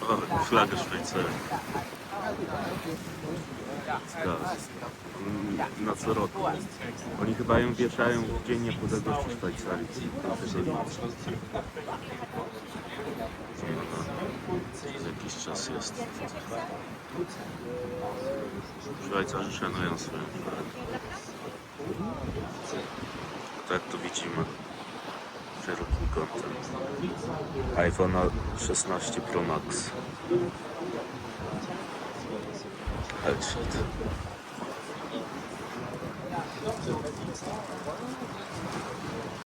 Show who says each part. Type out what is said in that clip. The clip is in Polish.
Speaker 1: O, flaga Szwajcarii. Mm, Na co roku. Oni chyba ją wieszają w Dzień Niepodległości Szwajcarii. Jakiś czas jest. Szwajcarzy szanują swoją flagę. Tak tu widzimy szerokim kątem iPhone 16 Pro Max. Headshot.